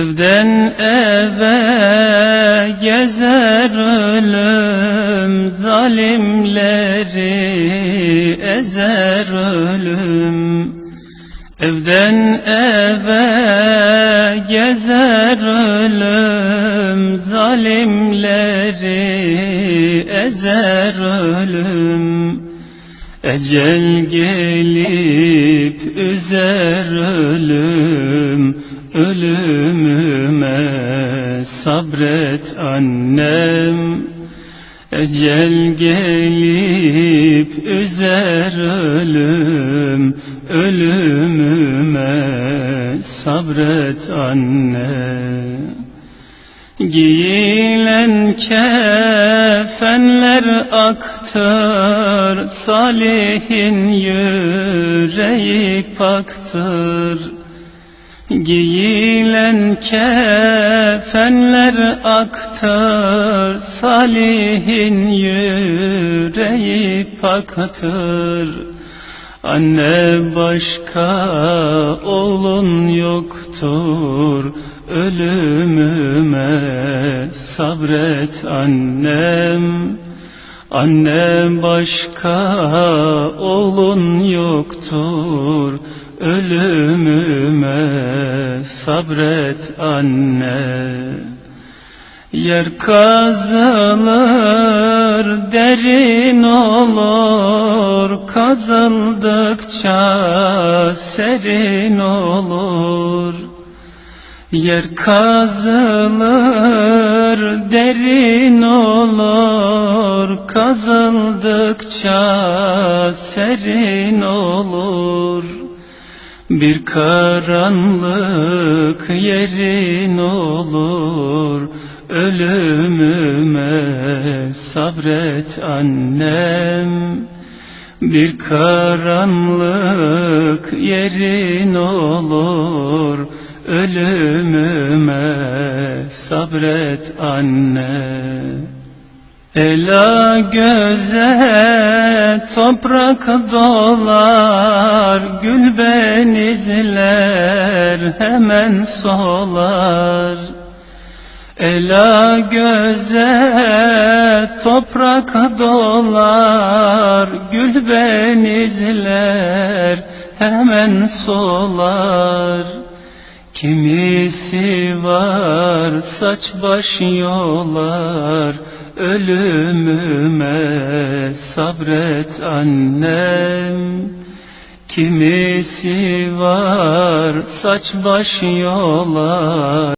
Evden eve gezer ölüm Zalimleri ezer ölüm. Evden eve gezer ölüm Zalimleri ezer ölüm Ecel gelip üzer ölüm Ölümüme sabret annem. Ecel gelip üzer ölüm Ölümüme sabret anne Giyilen kefenler aktır Salihin yüreği paktır. Giyilen kefenler aktır Salihin yüreği paktır Anne başka oğlun yoktur. Ölümüme sabret annem. Anne başka oğlun yoktur. Ölümüme sabret anne Yer kazılır derin olur. Kazıldıkça serin olur. Yer kazılır derin olur. Kazıldıkça serin olur. Bir karanlık yerin olur Ölümüme sabret annem. Bir karanlık yerin olur. Ölümüme sabret anne Ela göze toprak dolar. Gül benizler hemen solar Ela göze toprak dolar Gül benizler hemen solar. Kimisi var saç baş yolar Ölümüme sabret annem. Kimisi var saç baş yolar